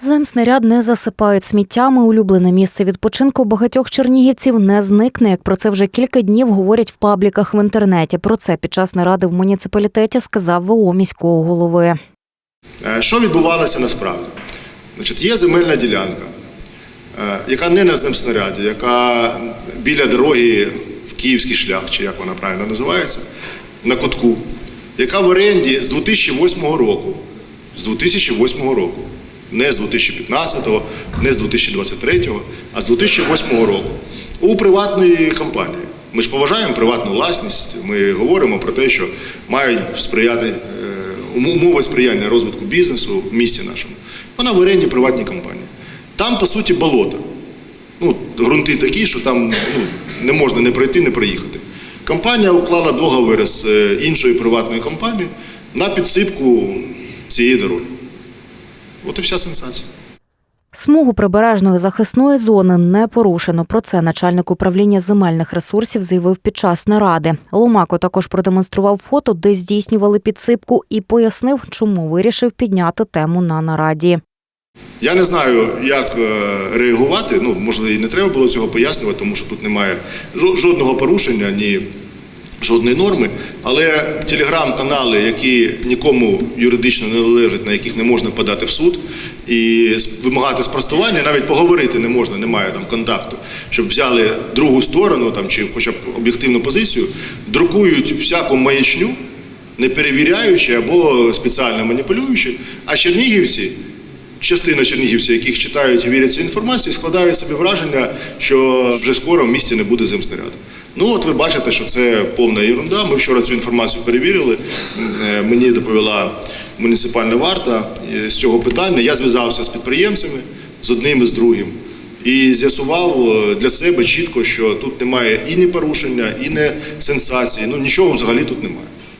Земснаряд не засипають сміттями. Улюблене місце відпочинку багатьох чернігівців не зникне. Як про це вже кілька днів говорять в пабліках в інтернеті. Про це під час наради в муніципалітеті сказав ВО міського голови. Е, Що відбувалося насправді? Значить, є земельна ділянка, е, яка не на земснаряді, яка біля дороги в Київський шлях, чи як вона правильно називається, на кутку, яка в оренді з 2008 року. З 2008 року. Не з 2015, не з 2023, а з 2008 року. У приватної компанії. Ми ж поважаємо приватну власність. Ми говоримо про те, що мають сприяти е, умови сприяння розвитку бізнесу в місті нашому. Вона в оренді приватній компанії. Там, по суті, болото. Ну, ґрунти такі, що там ну, не можна не пройти, не проїхати. Компанія уклала договір з е, іншою приватною компанією на підсипку цієї дороги. От і вся сенсація. Смугу прибережної захисної зони не порушено. Про це начальник управління земельних ресурсів заявив під час наради. Ломако також продемонстрував фото, де здійснювали підсипку, і пояснив, чому вирішив підняти тему на нараді. Я не знаю, як е, реагувати. Ну, можливо, і не треба було цього пояснювати, тому що тут немає жодного порушення, ні жодної норми. Але телеграм-канали, які нікому юридично не належать, на яких не можна подати в суд і вимагати спростування, навіть поговорити не можна, немає там контакту, щоб взяли другу сторону там, чи хоча б об'єктивну позицію, друкують всяку маячню, не перевіряючи або спеціально маніпулюючи. А чернігівці частина чернігівців, яких читають і вірять цій інформації, складають собі враження, що вже скоро в місті не буде земснаряду. Ну от ви бачите, що це повна ерунда. Ми вчора цю інформацію перевірили. Е, Мені доповіла муніципальна варта е, з цього питання. Я зв'язався з підприємцями, з одним і з другим. І з'ясував е, для себе чітко, що тут немає і не порушення, і не сенсації. Ну нічого взагалі тут немає.